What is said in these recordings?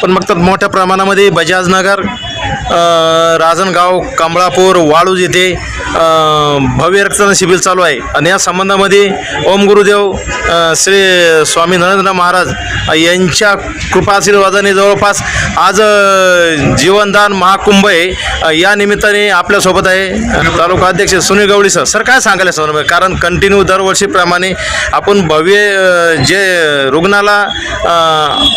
आपण बघतात मोठ्या प्रमाणामध्ये बजाजनगर राजनगाव कमळापूर वाळूज येथे भव्य रक्तदान शिबिर चालू आहे. आणि या संबंधामध्ये ओम गुरुदेव श्री स्वामी नरेंद्र महाराज यांच्या कृपाशीर्वादाने जवळपास आज जीवनदान महाकुंभ आहे. या निमित्ताने आपल्यासोबत आहे तालुका अध्यक्ष सुनील गवळी सर. सर काय सांगायला सर? कारण कंटिन्यू दरवर्षीप्रमाणे आपण भव्य जे रुग्णाला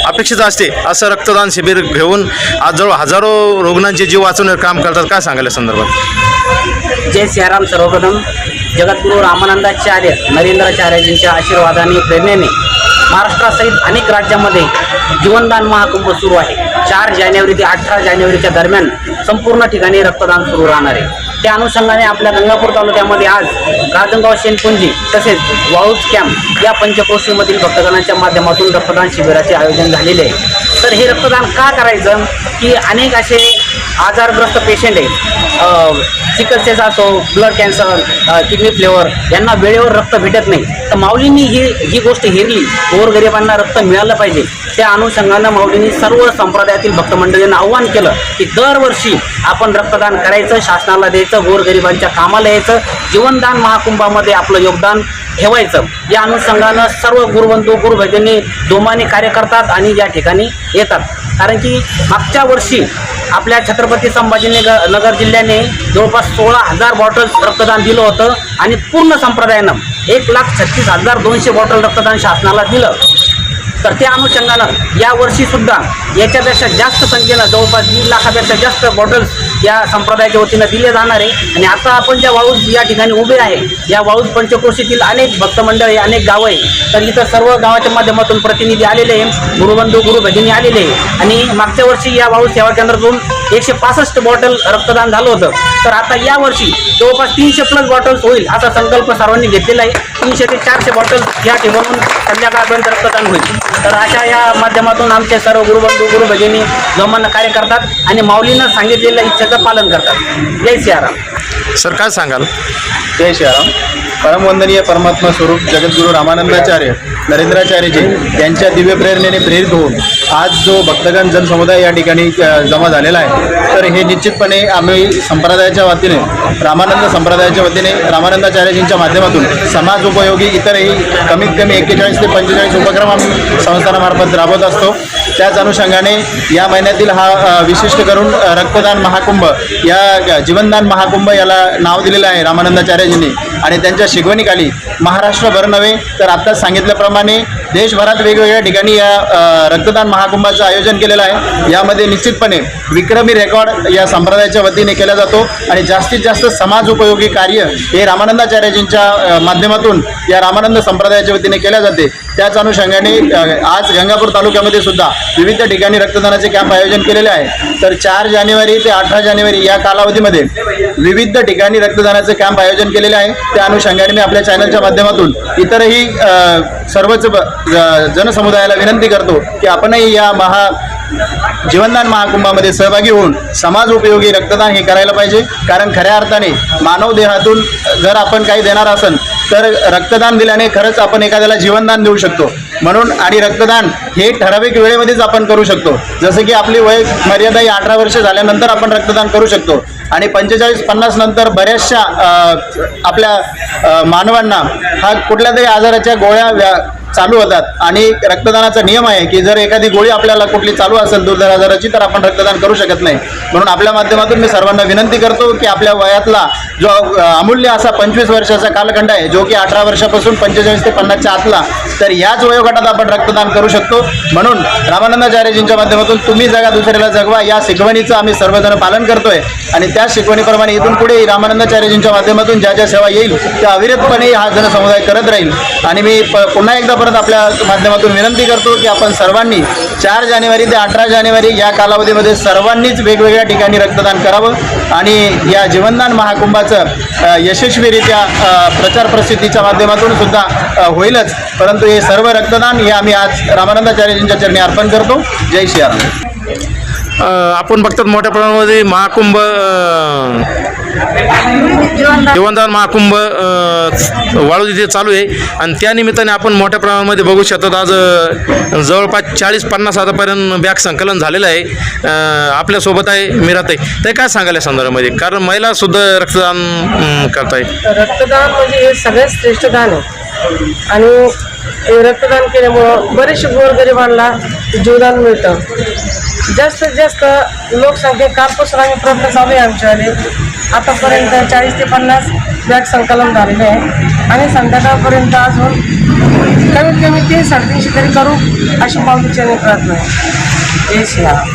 अपेक्षित असते असं रक्तदान शिबिर घेऊन आज जवळ हजारो रुग्णांचे जीव वाचवण्याचं काम करतात काय सांगायला संदर्भात? जय सियाराम सर्वप्रथम. जगद्गुरू रामानंदाचार्य नरेंद्राचार्यजींच्या आशीर्वादाने प्रेरणेने महाराष्ट्रासहित अनेक राज्यामध्ये जीवनदान महाकुंभ सुरू आहे. चार जानेवारी ते अठरा जानेवारीच्या दरम्यान संपूर्ण ठिकाणी रक्तदान सुरू राहणार आहे. त्या अनुषंगाने आपल्या गंगापूर तालुक्यामध्ये आज राजनगाव शेनपुंजी तसेच वाळूज कॅम्प या पंचक्रोशीमधील भक्तगणांच्या माध्यमातून रक्तदान शिबिराचे आयोजन झालेले आहे. तर हे रक्तदान का करायचं? की अनेक असे आजारग्रस्त पेशंट आहे. सिकलसेचा असो ब्लड कॅन्सर किडनी फ्लेवर यांना वेळेवर रक्त भेटत नाही. तर माऊलींनी ही ही गोष्ट हेरली. गोरगरिबांना रक्त मिळालं पाहिजे. त्या अनुषंगानं माऊलींनी सर्व संप्रदायातील भक्तमंडळींना आव्हान केलं की दरवर्षी आपण रक्तदान करायचं शासनाला द्यायचं गोरगरिबांच्या कामाला यायचं जीवनदान महाकुंभामध्ये आपलं योगदान ठेवायचं. या अनुषंगानं सर्व गुरुबंधू गुरुभजनी दोमाने कार्य करतात आणि या ठिकाणी येतात. कारण की मागच्या वर्षी आपल्या छत्रपती संभाजीनगर नगर जिल्ह्याने जवळपास सोळा हजार बॉटल्स रक्तदान दिलं होतं आणि पूर्ण संप्रदायानं एक लाख छत्तीस हजार दोनशे बॉटल रक्तदान शासनाला दिलं. तर त्या अनुषंगानं यावर्षीसुद्धा याच्यापेक्षा जास्त संख्येनं जवळपास दीड लाखापेक्षा जास्त बॉटल्स या संप्रदायाच्या वतीनं दिले जाणार आहे. आणि आता आपण ज्या वाळूज या ठिकाणी उभे आहे या वाळूज पंचक्रोशीतील अनेक भक्तमंडळी अनेक गावं आहे. तर इथं सर्व गावाच्या माध्यमातून प्रतिनिधी आलेले आहे गुरुबंधू गुरु भगिनी आलेले आहे आणि मागच्या वर्षी या वाळूज सेवा केंद्रातून एकशे पासष्ट बॉटल रक्तदान झालं होतं. तर आता यावर्षी जवळपास तीनशे प्लस बॉटल्स होईल असा संकल्प सर्वांनी घेतलेला आहे. तीनशे ते चारशे बॉटल्स या ठिकाणून संध्याकाळपर्यंत रक्तदान होईल. तर अशा या माध्यमातून आमचे सर्व गुरुबंधू गुरु भगिनी जोमांना कार्य करतात आणि माऊलीनं सांगितलेल्या इच्छेचं पालन करतात. जय सियाराम. सर काय सांगाल? जय श्रीराम परमवंदनीय परमात्मा स्वरूप जगद्गुरू रामानंदाचार्य नरेंद्राचार्यजी यांच्या दिव्य प्रेरणेने प्रेरित होऊन आज जो भक्तगण जनसमुदाय या ठिकाणी जमा झालेला आहे तर हे निश्चितपणे आम्ही संप्रदायाच्या वतीने रामानंद संप्रदायाच्या वतीने रामानंदाचार्यजींच्या माध्यमातून समाज उपयोगी इतरही कमीत कमी एक्केचाळीस ते पंचेचाळीस उपक्रम आम्ही संस्थानामार्फत राबवत असतो. त्याच अनुषंगाने या महिन्यातील हा विशिष्ट करून रक्तदान महाकुंभ या जीवनदान महाकुंभ याला नाव दिलेलं आहे रामानंदाचार्यजींनी. आणि त्यांच्या शिकवणीखाली महाराष्ट्रभर नव्हे तर आत्ताच सांगितल्याप्रमाणे देशभरात वेगवेगळ्या ठिकाणी या रक्तदान महाकुंभाचं आयोजन केलेलं आहे. यामध्ये निश्चितपणे विक्रमी रेकॉर्ड या संप्रदायाच्या वतीने केला जातो आणि जास्तीत जास्त समाज उपयोगी कार्य हे रामानंदाचार्यजींच्या माध्यमातून या रामानंद संप्रदायाच्या वतीने केल्या जाते. त्याच अनुषंगाने आज गंगापूर तालुक्यामध्ये सुद्धा विविध ठिकाणी रक्तदानाचे कॅम्प आयोजन केलेले आहे. तर चार जानेवारी ते अठरा जानेवारी या कालावधीमध्ये विविध ठिकाणी रक्तदानाचे कॅम्प आयोजन केलेले आहे. त्या अनुषंगाने मी आपल्या चॅनलच्या माध्यमातून इतरही सर्वच ज- जनसमुदायाला विनंती करतो की आपणही या महा जीवनदान महाकुंभामध्ये सहभागी होऊन समाज उपयोगी रक्तदान हे करायला पाहिजे. कारण खऱ्या अर्थाने मानव देहातून जर आपण काही देणार असेल तर रक्तदान दिल्याने खरंच आपण एखाद्याला जीवनदान देऊ शकतो. म्हणून आणि रक्तदान हे ठराविक वेळेमध्येच आपण करू शकतो. जसं की आपली वय मर्यादा ही अठरा वर्ष झाल्यानंतर आपण रक्तदान करू शकतो. आणि पंचेचाळीस पन्नास नंतर बऱ्याचशा आपल्या मानवांना हा कुठल्या तरी आजाराच्या गोळ्या व्या चालू होतात. आणि रक्तदानाचा नियम आहे की जर एखादी गोळी आपल्याला कुठली चालू असेल दुर्धर आजाराची तर आपण रक्तदान करू शकत नाही. म्हणून आपल्या माध्यमातून मी सर्वांना विनंती करतो की आपल्या वयातला जो अमूल्य असा पंचवीस वर्षाचा कालखंड आहे जो की अठरा वर्षापासून पंचेचाळीस ते पन्नासच्या आतला तर याच वयोगटात आपण रक्तदान करू शकतो. म्हणून रामानंदाचार्यजींच्या माध्यमातून तुम्ही जगा दुसऱ्याला जगवा या शिकवणीचं आम्ही सर्वजण पालन करतोय. आणि त्याच शिकवणीप्रमाणे इथून पुढे रामानंदाचार्यजींच्या माध्यमातून ज्या ज्या सेवा येईल त्या अविरतपणे हा जनसमुदाय करत राहील. आणि मी प- पुन्हा एकदा परत आपल्या माध्यमातून विनंती करतो की आपण सर्वांनी चार जानेवारी ते अठरा जानेवारी या कालावधीमध्ये सर्वांनीच वेगवेगळ्या ठिकाणी रक्तदान करावं आणि या जीवनदान महाकुंभाचं यशस्वीरित्या प्रचार प्रसिद्धीच्या माध्यमातून सुद्धा होईलच. परंतु हे सर्व रक्तदान हे आम्ही आज रामानंदाचार्यजींच्या चरणी अर्पण करतो. जय श्रीराम. आपण बघतात मोठ्या प्रमाणामध्ये महाकुंभ जीवनदान महाकुंभ वाळू तिथे चालू आहे. आणि त्या निमित्ताने आपण मोठ्या प्रमाणामध्ये बघू शकतात आज जवळपास चाळीस पन्नास हजारापर्यंत बॅग संकलन झालेलं आहे. आपल्यासोबत आहे मिराताई ते काय सांगाल या संदर्भामध्ये? कारण महिला सुद्धा रक्तदान अम, करताय रक्तदान म्हणजे हे सगळ्यात श्रेष्ठ दान आहे. आणि रक्तदान केल्यामुळं बरेचसे गोरगरिबांना जीवदान मिळतं. जास्तीत जास्त लोकसंख्या कालपासून आम्ही प्रयत्न चालू आहे आमच्यावाले आतापर्यंत चाळीस ते पन्नास बॅग संकलन झालेले आहे. आणि संध्याकाळपर्यंत अजून कमीत कमी ते साडेतीनशे तरी करू अशी पावतीची प्रयत्न आहे. जय श्रीराम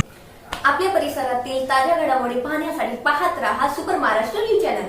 आपल्या परिसरातील ताज्या घडामोडी पाहण्यासाठी पाहत राहा सुपर महाराष्ट्र न्यूज चॅनल.